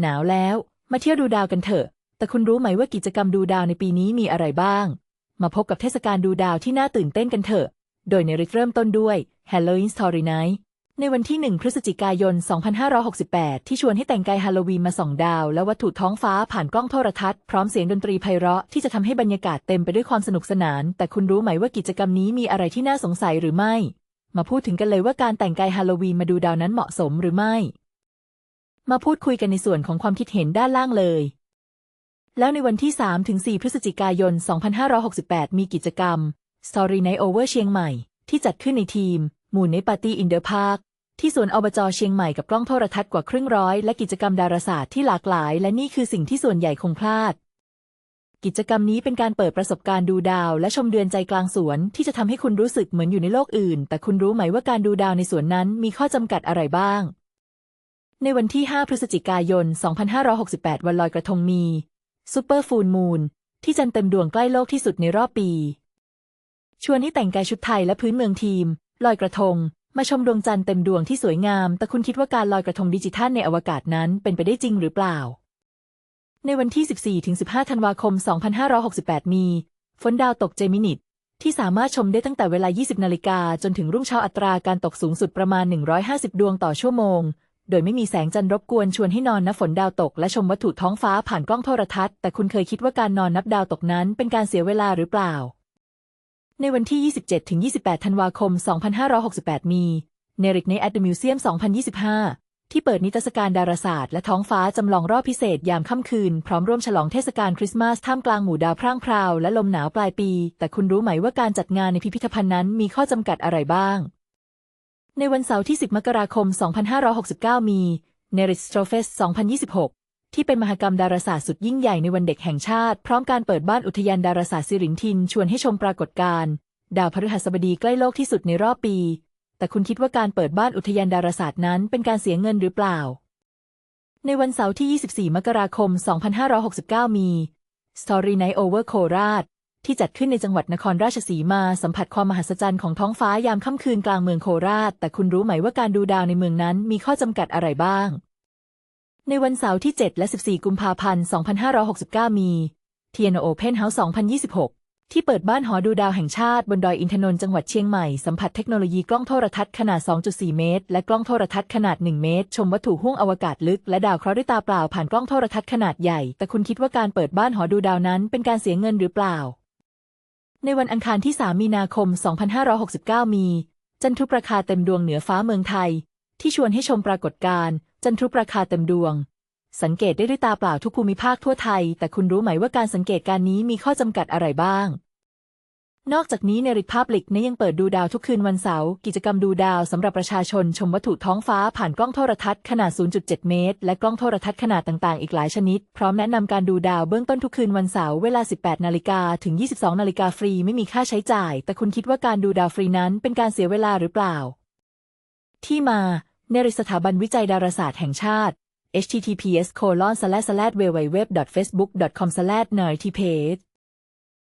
หนาวแล้วมาเที่ยวดูดาวกันเถอะ แต่คุณรู้ไหมว่ากิจกรรมดูดาวในปีนี้มีอะไรบ้าง มาพบกับเทศกาลดูดาวที่น่าตื่นเต้นกันเถอะ โดยในริเริ่มต้นด้วย Halloween Story Night ในวันที่ 1 พฤศจิกายน 2568 ที่ชวนให้แต่งกายฮาโลวีนมาส่องดาว และวัตถุท้องฟ้าผ่านกล้องโทรทัศน์พร้อมเสียงดนตรีไพเราะที่จะทำให้บรรยากาศเต็มไปด้วยความสนุกสนาน แต่คุณรู้ไหมว่ากิจกรรมนี้มีอะไรที่น่าสงสัยหรือไม่ มาพูดถึงกันเลยว่าการแต่งกายฮาโลวีนมาดูดาวนั้นเหมาะสมหรือไม่ มาพูดคุยกันในส่วนของความคิดเห็นด้านล่างเลย แล้วในวันที่ 3-4 พฤศจิกายน 2568 มีกิจกรรม Story Night Over เชียงใหม่ ที่จัดขึ้นในทีม หมู่ในปาร์ตี้อินเดอร์พาร์คที่สวนอบจเชียงใหม่กับกล้องโทรทัศน์กว่าครึ่งร้อย และกิจกรรมดาราศาสตร์ที่หลากหลาย และนี่คือสิ่งที่ส่วนใหญ่คงพลาด กิจกรรมนี้เป็นการเปิดประสบการณ์ดูดาว และชมเดือนใจกลางสวนที่จะทำให้คุณรู้สึกเหมือนอยู่ในโลกอื่น แต่คุณรู้ไหมว่าการดูดาวในสวนนั้นมีข้อจำกัดอะไรบ้าง ในวันที่ 5 พฤศจิกายน 2568 วันลอยกระทงมีซูเปอร์ฟูลมูนที่จันทร์เต็มดวงใกล้โลกที่สุดในรอบปี ชวนให้แต่งกายชุดไทยและพื้นเมืองทีม ลอยกระทง มาชมดวงจันทร์เต็มดวงที่สวยงาม แต่คุณคิดว่าการลอยกระทงดิจิทัลในอวกาศนั้นเป็นไปได้จริงหรือเปล่า ในวันที่ 14-15 ธันวาคม 2568 มี ฝนดาวตกเจมินิตที่สามารถชมได้ตั้งแต่เวลา 20 นาฬิกาจนถึงรุ่งเช้าอัตราการตกสูงสุดประมาณ 150 ดวงต่อชั่วโมง โดยไม่มีแสงจันทร์รบกวนชวนให้นอนนับฝนดาวตก และชมวัตถุท้องฟ้าผ่านกล้องโทรทัศน์ แต่คุณเคยคิดว่าการนอนนับดาวตกนั้นเป็นการเสียเวลาหรือเปล่า ในวันที่ 27-28 ธันวาคม 2568 มีเนริกใน at the Museum 2025 ที่เปิดนิทรรศการดาราศาสตร์และท้องฟ้าจำลองรอบพิเศษยามค่ำคืน พร้อมร่วมฉลองเทศกาลคริสต์มาสท่ามกลางหมู่ดาวพร่างพราวและลมหนาวปลายปี แต่คุณรู้ไหมว่าการจัดงานในพิพิธภัณฑ์นั้นมีข้อจำกัดอะไรบ้าง ในวันเสาร์ที่ 10 มกราคม 2569 มี n e r i s t r o f e s 2026 ที่เป็นมหกรรมดาราศาสตร์สุดยิ่งใหญ่ในวันเด็กแห่งชาติ พร้อมการเปิดบ้านอุทยานดาราศาสตร์สิรินทิน ชวนให้ชมปรากฏการณ์ดาวพฤหัสบดีใกล้โลกที่สุดในรอบปี แต่คุณคิดว่าการเปิดบ้านอุทยานดาราศาสตร์นั้นเป็นการเสียเงินหรือเปล่า ในวันเสาร์ที่ 24 มกราคม 2569 มี Story Night Over โคราช ที่จัดขึ้นในจังหวัดนครราชสีมาสัมผัสความมหัศจรรย์ของท้องฟ้ายามค่ำคืนกลางเมืองโคราช แต่คุณรู้ไหมว่าการดูดาวในเมืองนั้นมีข้อจำกัดอะไรบ้าง ในวันเสาร์ที่ 7 และ 14 กุมภาพันธ์ 2569 มี t i a n o Open House 2026 ที่เปิดบ้านหอดูดาวแห่งชาติบนดอยอินทนนท์จังหวัดเชียงใหม่ สัมผัสเทคโนโลยีกล้องโทรทัศน์ขนาด 2.4 เมตร และกล้องโทรทัศน์ขนาด 1 เมตร ชมวัตถุห้วงอวกาศลึกและดาวเคราะห์ด้วยตาเปล่าผ่านกล้องโทรทัศน์ขนาดใหญ่ แต่คุณคิดว่าการเปิดบ้านหอดูดาวนั้นเป็นการเสียเงินหรือเปล่า ในวันอังคารที่ 3 มีนาคม 2569 มี จันทรุปราคาเต็มดวงเหนือฟ้าเมืองไทย ที่ชวนให้ชมปรากฏการณ์จันทรุปราคาเต็มดวง สังเกตได้ด้วยตาเปล่าทุกภูมิภาคทั่วไทย แต่คุณรู้ไหมว่าการสังเกตการนี้มีข้อจำกัดอะไรบ้าง นอกจากนี้ในริพับลิกนี้ยังเปิดดูดาวทุกคืนวันเสาร์กิจกรรมดูดาวสำหรับประชาชนชมวัตถุท้องฟ้าผ่านกล้องโทรทัศน์ขนาด 0.7 เมตร และกล้องโทรทัศน์ขนาดต่างๆ อีกหลายชนิด พร้อมแนะนำการดูดาวเบื้องต้นทุกคืนวันเสาร์เวลา 18 นาฬิกาถึง 22 นาฬิกาฟรีไม่มีค่าใช้จ่าย แต่คุณคิดว่าการดูดาวฟรีนั้นเป็นการเสียเวลาหรือเปล่า ที่มาในริสถาบันวิจัยดาราศาสตร์แห่งชาติ https://www.facebook.com/nerdypage